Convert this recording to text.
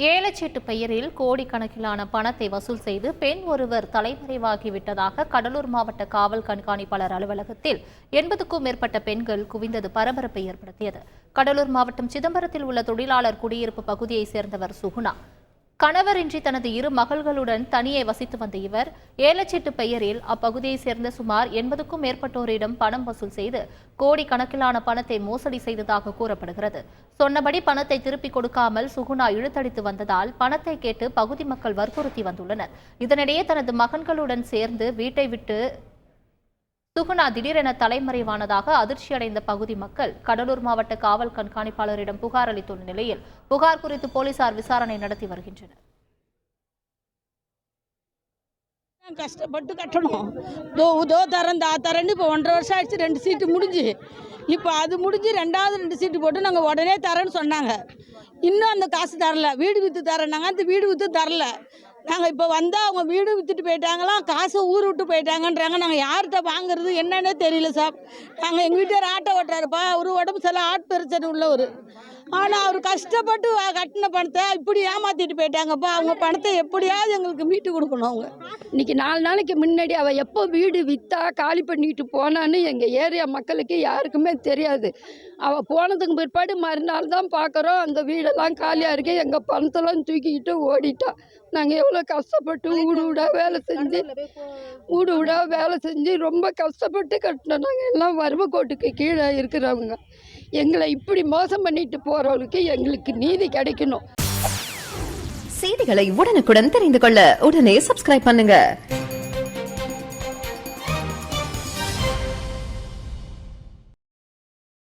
ஏலச்சீட்டு பெயரில் கோடிக்கணக்கிலான பணத்தை வசூல் செய்து பெண் ஒருவர் தலைமறைவாகிவிட்டதாக கடலூர் மாவட்ட காவல் கண்காணிப்பாளர் அலுவலகத்தில் எண்பதுக்கும் மேற்பட்ட பெண்கள் குவிந்தது பரபரப்பை ஏற்படுத்தியது. கடலூர் மாவட்டம் சிதம்பரத்தில் உள்ள தொழிலாளர் குடியிருப்பு பகுதியைச் சேர்ந்தவர் சுகுணா. கணவரின்றி தனது இரு மகள்களுடன் தனியே வசித்து வந்த இவர் ஏலச்சீட்டு பெயரில் அப்பகுதியைச் சேர்ந்த சுமார் எண்பதுக்கும் மேற்பட்டோரிடம் பணம் வசூல் செய்து கோடிக்கணக்கிலான பணத்தை மோசடி செய்ததாக கூறப்படுகிறது. சொன்னபடி பணத்தை திருப்பிக் கொடுக்காமல் சுகுணா இழுத்தடித்து வந்ததால் பணத்தை கேட்டு பகுதி மக்கள் வற்புறுத்தி வந்துள்ளனர். இதனிடையே தனது மகன்களுடன் சேர்ந்து வீட்டை விட்டு சுகுணா திடீரென தலைமறைவானதாக அதிர்ச்சியடைந்த பகுதி மக்கள் கடலூர் மாவட்ட காவல் கண்காணிப்பாளரிடம் புகார் அளித்துள்ள நிலையில் புகார் குறித்து போலீசார் விசாரணை நடத்தி வருகின்றனர். கஷ்டப்பட்டு கட்டணும். தோ உதோ தரேன் தா தரேன்னு இப்போ ஒன்றரை வருஷம் ஆயிடுச்சு ரெண்டு சீட்டு முடிஞ்சு. இப்போ அது முடிஞ்சு ரெண்டாவது ரெண்டு சீட்டு போட்டு நாங்கள் உடனே தரேன்னு சொன்னாங்க. இன்னும் அந்த காசு தரல. வீடு விற்று தரேன்னாங்க. அந்த வீடு விற்று தரல. நாங்கள் இப்போ வந்தால் அவங்க வீடு விற்றுட்டு போயிட்டாங்களாம் காசை ஊர் விட்டு போயிட்டாங்கன்றாங்க. நாங்கள் யார்கிட்ட வாங்குறது என்னன்னே தெரியல சார். நாங்கள் எங்கள் வீட்டார் ஆட்டோ ஓட்டுறாருப்பா. ஒரு உடம்பு சில ஆட் பிரச்சனை உள்ளவர். ஆனால் அவர் கஷ்டப்பட்டு கட்டின பணத்தை இப்படி ஏமாற்றிட்டு போயிட்டாங்கப்பா. அவங்க பணத்தை எப்படியாவது எங்களுக்கு மீட்டு கொடுக்கணும் அவங்க. இன்னைக்கு நாலு நாளைக்கு முன்னாடி அவள் எப்போ வீடு விற்றா காலி பண்ணிட்டு போனான்னு எங்கள் ஏரியா மக்களுக்கு யாருக்குமே தெரியாது. அவள் போனதுக்கு பிற்பாடு மறுநாள் தான் பார்க்குறோம் அந்த வீடெல்லாம் காலியாக இருக்கு. எங்கள் பணத்தெல்லாம் தூக்கிக்கிட்டு ஓடிட்டா. நாங்கள் எவ்வளோ கஷ்டப்பட்டு வீடு விடா வேலை செஞ்சு வீடு விடா வேலை செஞ்சு ரொம்ப கஷ்டப்பட்டு கட்டினோம். நாங்கள் எல்லாம் வறுமை கோட்டுக்கு கீழே இருக்கிறவங்க. எங்களை இப்படி மோசம் பண்ணிட்டு போகிறவங்களுக்கு எங்களுக்கு நீதி கிடைக்கணும். செய்திகளை உடனுக்குடன் தெரிந்து கொள்ள உடனே சப்ஸ்கிரைப் பண்ணுங்க.